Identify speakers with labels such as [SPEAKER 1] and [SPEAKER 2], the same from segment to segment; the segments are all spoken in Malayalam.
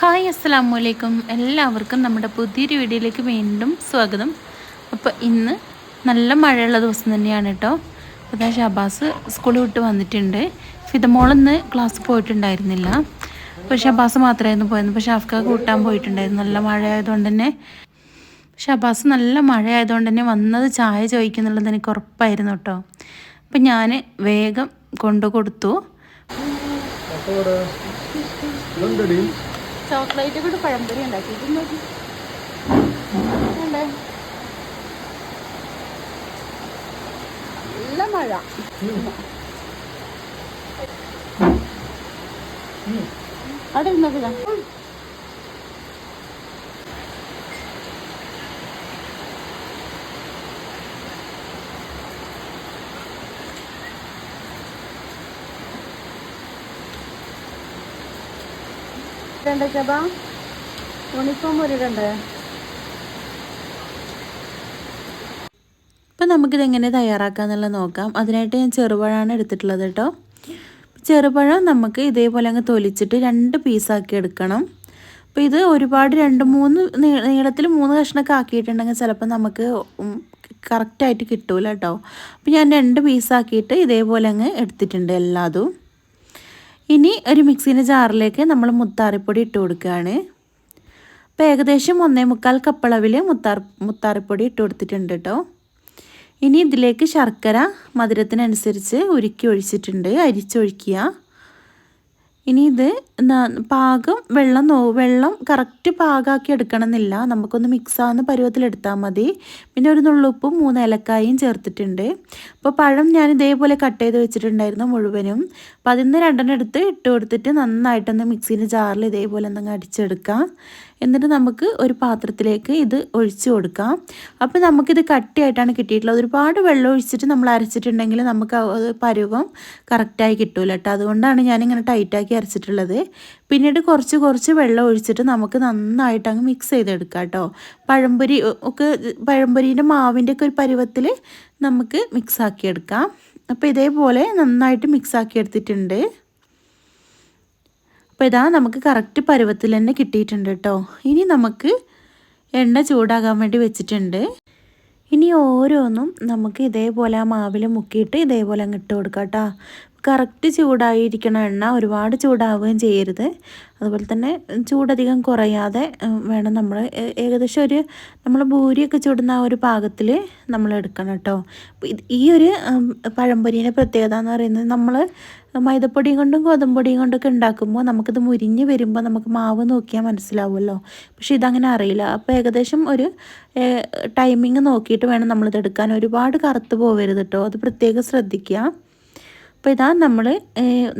[SPEAKER 1] ഹായ് അസ്സാം വലൈക്കും എല്ലാവർക്കും നമ്മുടെ പുതിയൊരു വീഡിയോയിലേക്ക് വീണ്ടും സ്വാഗതം. അപ്പോൾ ഇന്ന് നല്ല മഴയുള്ള ദിവസം തന്നെയാണ് കേട്ടോ. അതാ ഷബാസ് സ്കൂളിൽ വിട്ട് വന്നിട്ടുണ്ട്. ഫിതമോളൊന്ന് ക്ലാസ് പോയിട്ടുണ്ടായിരുന്നില്ല. അപ്പോൾ ഷബാസ് മാത്രമായിരുന്നു പോയത് അപ്പോൾ ഷാഫ്ക കൂട്ടാൻ പോയിട്ടുണ്ടായിരുന്നു. നല്ല മഴ ആയതുകൊണ്ട് തന്നെ. ഷബാസ് നല്ല മഴ ആയതുകൊണ്ട് തന്നെ വന്നത് ചായ ചോദിക്കുന്നുള്ളത് എനിക്ക് ഉറപ്പായിരുന്നു കേട്ടോ. അപ്പം ഞാൻ വേഗം കൊണ്ടു കൊടുത്തു. ചോക്ലേറ്റ് കൂടെ പഴംപൊരി ഉണ്ടാക്കി. നല്ല മഴ. അവിടെ ഇരുന്നോക്കില്ല രണ്ട് ചബ യൂണിഫോം ഒരു രണ്ട് അപ്പം നമുക്കിതെങ്ങനെ തയ്യാറാക്കാന്നുള്ളത് നോക്കാം. അതിനായിട്ട് ഞാൻ ചെറുപഴമാണ് എടുത്തിട്ടുള്ളത് കേട്ടോ. ചെറുപഴം നമുക്ക് ഇതേപോലെ അങ്ങ് തൊലിച്ചിട്ട് രണ്ട് പീസാക്കി എടുക്കണം. അപ്പോൾ ഇത് ഒരുപാട് രണ്ട് മൂന്ന് നീളത്തിൽ മൂന്ന് കഷ്ണമൊക്കെ ആക്കിയിട്ടുണ്ടെങ്കിൽ ചിലപ്പോൾ നമുക്ക് കറക്റ്റായിട്ട് കിട്ടൂല കേട്ടോ. അപ്പോൾ ഞാൻ രണ്ട് പീസാക്കിയിട്ട് ഇതേപോലെ അങ്ങ് എടുത്തിട്ടുണ്ട് എല്ലാതും. ഇനി ഒരു മിക്സിന്റെ ജാറിലേക്ക് നമ്മൾ മുത്താറിപ്പൊടി ഇട്ട് കൊടുക്കുകയാണ്. അപ്പോൾ ഏകദേശം ഒന്നേ മുക്കാൽ കപ്പളവിൽ മുത്താർ മുത്താറിപ്പൊടി ഇട്ട് കൊടുത്തിട്ടുണ്ട് കേട്ടോ ഇനി ഇതിലേക്ക് ശർക്കര മധുരത്തിനനുസരിച്ച് ഉരുക്കി ഒഴിച്ചിട്ടുണ്ട് അരിച്ചൊഴിക്കുക. ഇനി ഇത് പാകം വെള്ളം നോ വെള്ളം കറക്റ്റ് പാകാക്കി എടുക്കണമെന്നില്ല. നമുക്കൊന്ന് മിക്സാവുന്ന പരുവത്തിലെടുത്താൽ മതി. പിന്നെ ഒരു നുള്ളുപ്പും മൂന്ന് ഏലക്കായും ചേർത്തിട്ടുണ്ട്. അപ്പോൾ പഴം ഞാൻ ഇതേപോലെ കട്ട് ചെയ്ത് വെച്ചിട്ടുണ്ടായിരുന്നു മുഴുവനും. അപ്പോൾ അതിൽ നിന്ന് രണ്ടെണ്ണം എടുത്ത് ഇട്ട് കൊടുത്തിട്ട് നന്നായിട്ടൊന്ന് മിക്സീന്റെ ജാറിൽ ഇതേപോലെ ഒന്നങ്ങ് അടിച്ചെടുക്കാം. എന്നിട്ട് നമുക്ക് ഒരു പാത്രത്തിലേക്ക് ഇത് ഒഴിച്ചു കൊടുക്കാം. അപ്പോൾ നമുക്കിത് കട്ടിയായിട്ടാണ് കിട്ടിയിട്ടുള്ളത്. ഒരുപാട് വെള്ളം ഒഴിച്ചിട്ട് നമ്മൾ അരച്ചിട്ടുണ്ടെങ്കിൽ നമുക്ക് പരുവം കറക്റ്റായി കിട്ടൂല കേട്ടോ അതുകൊണ്ടാണ് ഞാനിങ്ങനെ ടൈറ്റാക്കി അരച്ചിട്ടുള്ളത്. പിന്നീട് കുറച്ച് കുറച്ച് വെള്ളം ഒഴിച്ചിട്ട് നമുക്ക് നന്നായിട്ട് അങ്ങ് മിക്സ് ചെയ്തെടുക്കാം കേട്ടോ. പഴംപൊരി ഒക്കെ പഴംപൊരിന്റെ മാവിന്റെ ഒക്കെ ഒരു പരുവത്തിൽ നമുക്ക് മിക്സാക്കിയെടുക്കാം എടുക്കാം അപ്പോൾ ഇതേപോലെ നന്നായിട്ട് മിക്സാക്കി എടുത്തിട്ടുണ്ട് അപ്പോൾ ഇതാ നമുക്ക് കറക്റ്റ് പരുവത്തിൽ തന്നെ കിട്ടിയിട്ടുണ്ട് കേട്ടോ. ഇനി നമുക്ക് എണ്ണ ചൂടാകാൻ വേണ്ടി വെച്ചിട്ടുണ്ട്. ഇനി ഓരോന്നും നമുക്ക് ഇതേപോലെ ആ മാവിൽ മുക്കിയിട്ട് ഇതേപോലെ അങ്ങ് ഇട്ട് കൊടുക്കാം കേട്ടോ. കറക്റ്റ് ചൂടായിരിക്കണം എണ്ണ ഒരുപാട് ചൂടാവുകയും ചെയ്യരുത്. അതുപോലെ തന്നെ ചൂടധികം കുറയാതെ വേണം നമ്മൾ ഏകദേശം ഒരു നമ്മൾ ഭൂരിയൊക്കെ ചൂടുന്ന ആ ഒരു പാകത്തിൽ നമ്മൾ എടുക്കണം കേട്ടോ. ഈ ഒരു പഴംപൊരീന്റെ പ്രത്യേകത എന്ന് പറയുന്നത് നമ്മൾ മൈദപ്പൊടിയും കൊണ്ടും ഗോതമ്പൊടിയും കൊണ്ടൊക്കെ ഉണ്ടാക്കുമ്പോൾ നമുക്കിത് മുരിഞ്ഞ് വരുമ്പോൾ നമുക്ക് മാവ് നോക്കിയാൽ മനസ്സിലാവുമല്ലോ. പക്ഷേ ഇതങ്ങനെ അറിയില്ല. അപ്പോൾ ഏകദേശം ഒരു ടൈമിങ് നോക്കിയിട്ട് വേണം നമ്മളിത് എടുക്കാൻ ഒരുപാട് കറുത്ത് പോവരുത് കേട്ടോ. അത് പ്രത്യേകം ശ്രദ്ധിക്കുക. അപ്പോൾ ഇതാ നമ്മൾ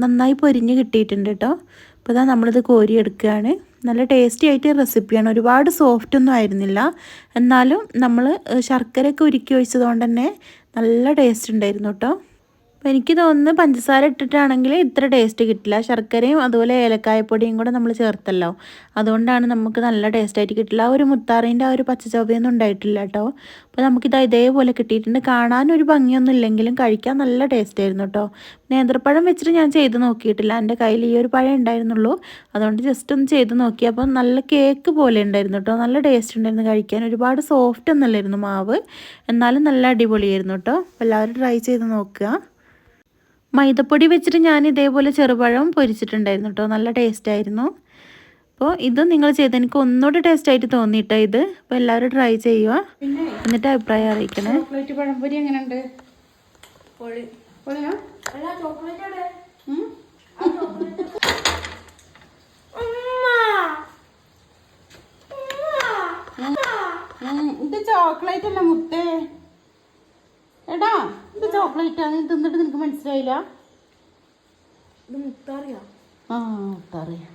[SPEAKER 1] നന്നായി പൊരിഞ്ഞ് കിട്ടിയിട്ടുണ്ട് കേട്ടോ അപ്പോൾ ഇതാ നമ്മളിത് കോരി എടുക്കുകയാണ് നല്ല ടേസ്റ്റി ആയിട്ട് റെസിപ്പിയാണ് ഒരുപാട് സോഫ്റ്റ് ഒന്നും ആയിരുന്നില്ല. എന്നാലും നമ്മൾ ശർക്കരയൊക്കെ ഉരുക്കി ഒഴിച്ചതുകൊണ്ട് തന്നെ നല്ല ടേസ്റ്റ് ഉണ്ടായിരുന്നു കേട്ടോ അപ്പോൾ എനിക്ക് തോന്നുന്നു പഞ്ചസാര ഇട്ടിട്ടാണെങ്കിൽ ഇത്ര ടേസ്റ്റ് കിട്ടില്ല. ശർക്കരയും അതുപോലെ ഏലക്കായപ്പൊടിയും കൂടെ നമ്മൾ ചേർത്തല്ലോ. അതുകൊണ്ടാണ് നമുക്ക് നല്ല ടേസ്റ്റായിട്ട് കിട്ടില്ല. ആ ഒരു മുത്താറിന്റെ ആ ഒരു പച്ചച്ചവയൊന്നും ഉണ്ടായിട്ടില്ല കേട്ടോ. അപ്പോൾ നമുക്കിത് ഇതേപോലെ കിട്ടിയിട്ടുണ്ട്. കാണാൻ ഒരു ഭംഗിയൊന്നും ഇല്ലെങ്കിലും കഴിക്കാൻ നല്ല ടേസ്റ്റ് ആയിരുന്നു കേട്ടോ. നേന്ത്രപ്പഴം വെച്ചിട്ട് ഞാൻ ചെയ്ത് നോക്കിയിട്ടില്ല. എന്റെ കയ്യിൽ ഈ ഒരു പഴം ഉണ്ടായിരുന്നുള്ളൂ. അതുകൊണ്ട് ജസ്റ്റ് ഒന്ന് ചെയ്ത് നോക്കി. അപ്പോൾ നല്ല കേക്ക് പോലെ ഉണ്ടായിരുന്നു കേട്ടോ. നല്ല ടേസ്റ്റ് ഉണ്ടായിരുന്നു കഴിക്കാൻ. ഒരുപാട് സോഫ്റ്റ് ഒന്നുമല്ലായിരുന്നു മാവ്. എന്നാലും നല്ല അടിപൊളിയായിരുന്നു കേട്ടോ. എല്ലാവരും ട്രൈ ചെയ്ത് നോക്കുക. മൈദപ്പൊടി വെച്ചിട്ട് ഞാൻ ഇതേപോലെ ചെറുപഴം പൊരിച്ചിട്ടുണ്ടായിരുന്നു കേട്ടോ. നല്ല ടേസ്റ്റ് ആയിരുന്നു. അപ്പോൾ ഇത് നിങ്ങൾ ചെയ്ത് എനിക്ക് ഒന്നുകൂടി ടേസ്റ്റ് ആയിട്ട് തോന്നിയിട്ടോ ഇത്. അപ്പോൾ എല്ലാവരും ട്രൈ ചെയ്യുക. എന്നിട്ട് അഭിപ്രായം അറിയിക്കണേ.
[SPEAKER 2] ചോക്ലേറ്റ് പഴംപൊരി എങ്ങനെയുണ്ട്? ഇത് ചോക്ലേറ്റ് അല്ല മുത്തേ. ചോക്ലേറ്റ് ആണ് തിന്നിട്ട് നിനക്ക് മനസ്സിലായില്ല?
[SPEAKER 3] ഇത് മുത്താറിയാ.
[SPEAKER 2] ആ മുത്തറിയാം